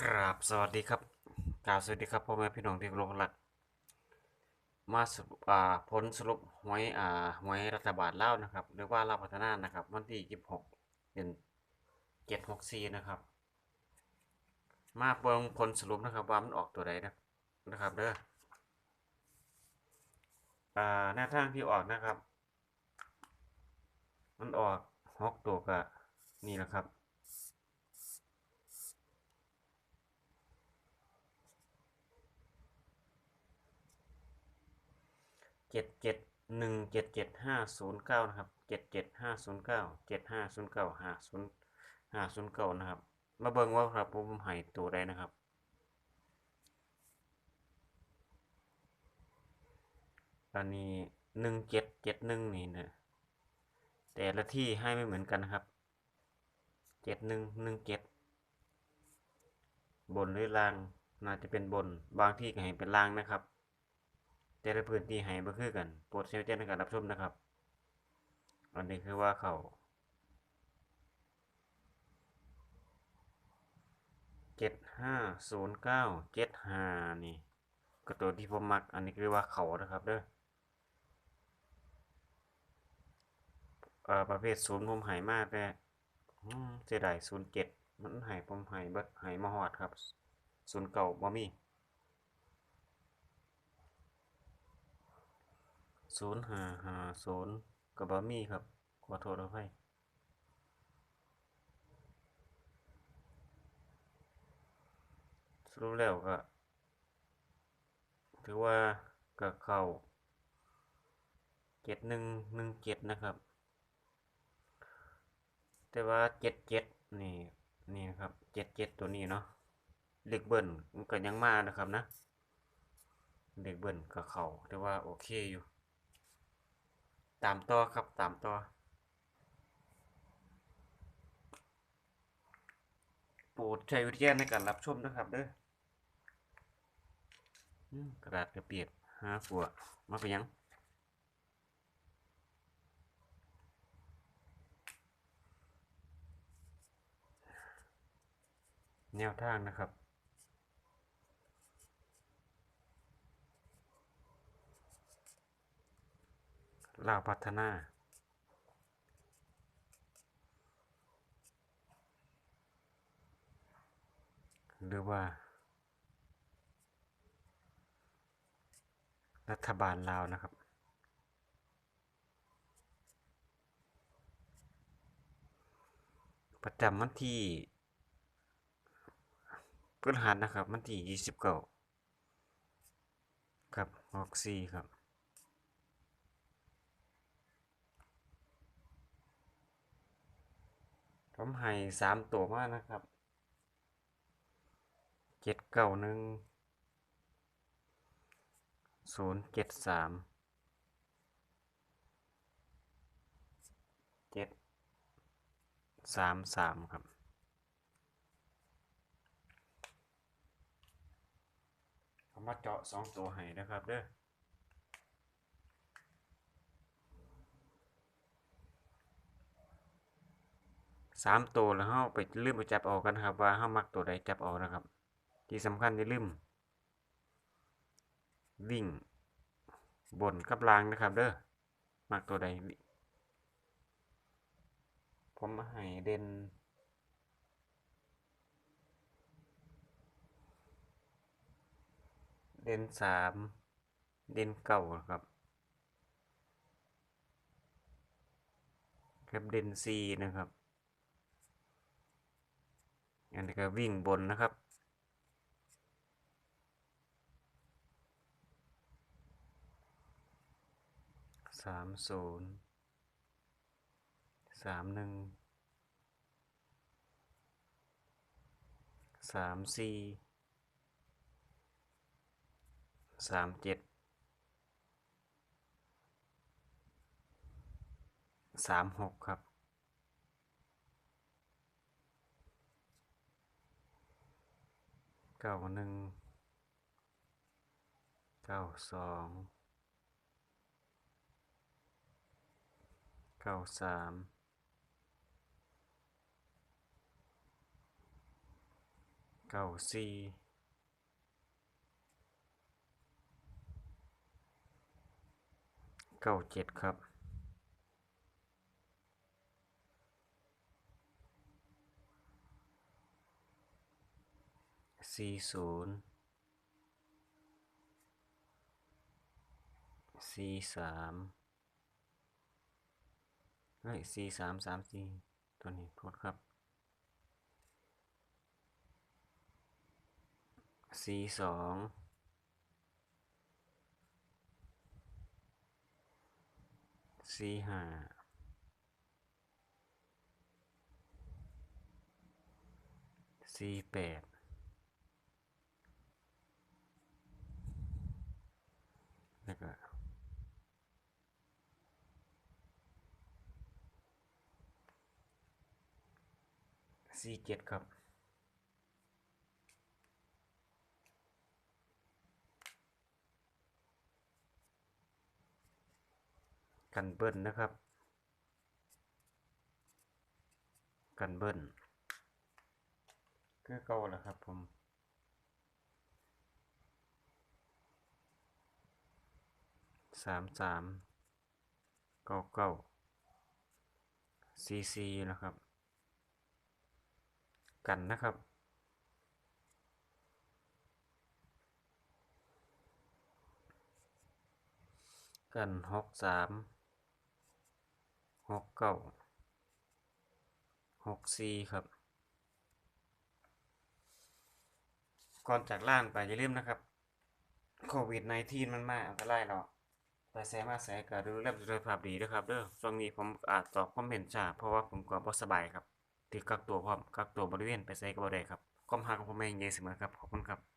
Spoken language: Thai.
ครับสวัสดีครับกราบสวัสดีครับพ่อแม่พี่น้องที่เคารพรักมาสรุปอ่าผลสรุปหวยอ่าหวยรัฐบาลลาวนะครับ หรือว่าลาวพัฒนานะครับ วันที่26เดือน764นะครับ มาเบิ่งผลสรุปนะครับว่ามันออกตัวใดนะนะครับเด้ออ่าแนวทางที่ออกนะครับ มันออกหกตัวก็นี่แหละครับ เจ็ดเจ็ดหนึ่งเจ็ดเจ็ดห้าศูนย์เก้านะครับเจ็ดเจ็ดห้าศูนย์เก้าเจ็ดห้าศูนย์เก้าห้าศูนย์ห้าศูนย์เก้านะครับ มาเบิ่งว่าครับผมให้ตัวใดนะครับตอนนี้หนึ่งเจ็ดเจ็ดหนึ่งนี่นะแต่ละที่ให้ไม่เหมือนกันนะครับเจ็ดหนึ่งหนึ่งเจ็ดบนหรือล่างน่าจะเป็นบนบางที่ก็ให้เป็นล่างนะครับ แต่ละพื้นที่ให้บ่คือกันโปรดใช้วิจารณญาณในการรับชมนะครับ อันนี้คือว่าเขาเจ็ดห้าศูนย์เก้าเจ็ดห้านี่ก็ตัวที่ผมมัก อันนี้คือว่าเขานะครับเด้ออประเภทศูนย์ผมหายมากแต่เสียดายศูนย์เจ็ดมันหายผมหายเบิดหายมาฮอดครับศูนย์เก่าบ่มี ศูนย์ห้าห้าศูนย์กับบะมี่ครับ ขอโทษเอภัยสรุปแล้วก็ถือว่าก็เข้าเจ็ดหนึ่งหนึ่งเจ็ดนะครับ แต่ว่าเจ็ดเจ็ดนี่นี่นะครับเจ็ดเจ็ดตัวนี้เนาะเลขเบิ้ลมันก็ยังมานะครับนะเลขเบิ้ลก็เข้าแต่ว่าโอเคอยู่ ตามต่อครับตามต่อโปรดใช้วิทยาในการรับชมนะครับเด้อกระดาษกระเปียกหาฝัวมาไปนยังแนวทางนะครับ ลาวพัฒนา หรือว่า รัฐบาลลาวนะครับประจำวันที่พฤหัสนะครับ วันที่ยี่สิบเก้าครับหกสี่ครับ ผมให้สามตัวมานะครับเจ็ดเก้าหนึ่งศูนย์เจ็ดสามเจ็ดสามสามครับเอามาเจาะสองตัวให้นะครับเด้อ สามตัวแล้วเฮาไปลืมไปจับเอากันครับ ว่าเฮามักตัวใดจับเอานะครับ ที่สำคัญอย่าลืมวิ่งบนกับลางนะครับ เด้อมักตัวใดผมให้เด่นเด่นสามเด่นเก้าครับกับเด่นสี่นะครับ อันนี้ก็วิ่งบนนะครับ สามศูนย์สามหนึ่งสามสี่สามเจ็ดสามหกครับ เก้าหนึ่งเก้าสองเก้าสามเก้าสี่เก้าเจ็ดครับ สี่ศูนย์สี่สามเฮ้ยสี่สามสามสี่ตัวนี้โทษครับสี่สองสี่ห้าสี่แปด แล้วก็ สี่เจ็ดครับ กันเบิ้ลนะครับ กันเบิ้ลคือเก่าแหละครับผมสามสามเก้าเก้าซีซีนะครับ กันนะครับกันหกสามหกเก้าหกสี่ครับ ก่อนจากล้านไปอย่าลืมนะครับ โควิด -19 มันมาอันตรายเนาะไปแซมาแซก็ดูแลสุขภาพดีด้วยครับเด้อช่วงนี้ผมอาจตอบคอมเมนต์ช้าเพราะว่าผมก็บ่สบายครับ ที่กักตัวพร้อมกักตัวบริเวณไปใส่ก็บ่ได้ครับความหักของผมเองใหญ่เสมอครับขอบคุณครับ